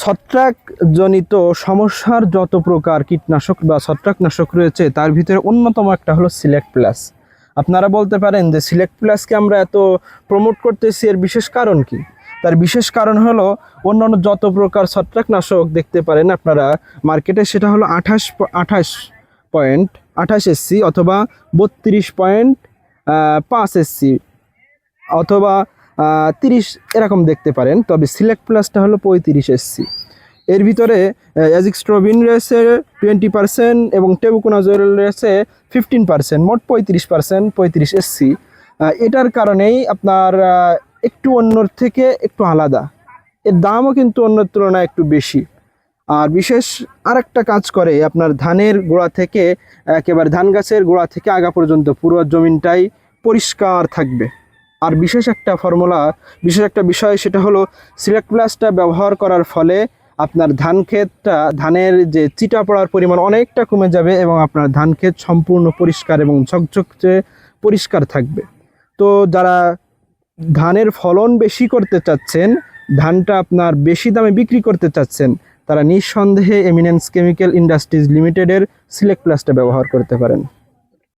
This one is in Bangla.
ছত্রাকজনিত সমস্যার যত প্রকার কীটনাশক বা ছত্রাকনাশক রয়েছে, তার ভিতরে অন্যতম একটা হলো সিলেক্ট প্লাস। আপনারা বলতে পারেন যে সিলেক্ট প্লাসকে আমরা এত প্রমোট করতেছি, এর বিশেষ কারণ কি? তার বিশেষ কারণ হলো অন্যান্য যত প্রকার ছত্রাকনাশক দেখতে পারেন আপনারা, মার্কেটে সেটা হলো আঠাশ আঠাশ পয়েন্ট, আঠাশ এসসি অথবা বত্রিশ পয়েন্ট পাঁচ এসসি অথবা তিরিশ এরকম দেখতে পারেন। তবে সিলেক্ট প্লাসটা হলো পঁয়ত্রিশ এসসি এর ভিতরে অ্যাজিক্সট্রোবিন রয়েছে টোয়েন্টি পার্সেন্ট এবং টেবুকোনাজল রয়েছে ফিফটিন পার্সেন্ট মোট পঁয়ত্রিশ পার্সেন্ট পঁয়ত্রিশ এসসি এটার কারণেই আপনার একটু অন্যর থেকে একটু আলাদা। এর দামও কিন্তু অন্যর তুলনায় একটু বেশি। আর বিশেষ আরেকটা কাজ করে, আপনার ধানের গোড়া থেকে, একেবারে ধান গাছের গোড়া থেকে আগা পর্যন্ত পুরো জমিনটাই পরিষ্কার থাকবে। আর বিশেষ একটা ফর্মুলা বিশেষ একটা বিষয় সেটা হলো সিলেক্ট প্লাসটা ব্যবহার করার ফলে আপনার ধান ক্ষেতটা, ধানের যে চিটা পড়ার পরিমাণ অনেকটা কমে যাবে এবং আপনার ধান ক্ষেত সম্পূর্ণ পরিষ্কার এবং ঝকঝকচে পরিষ্কার থাকবে। তো যারা ধানের ফলন বেশি করতে চাচ্ছেন, ধানটা আপনার বেশি দামে বিক্রি করতে চাচ্ছেন, তারা নিঃসন্দেহে এমিনেন্স কেমিক্যাল ইন্ডাস্ট্রিজ লিমিটেডের সিলেক্ট প্লাসটা ব্যবহার করতে পারেন।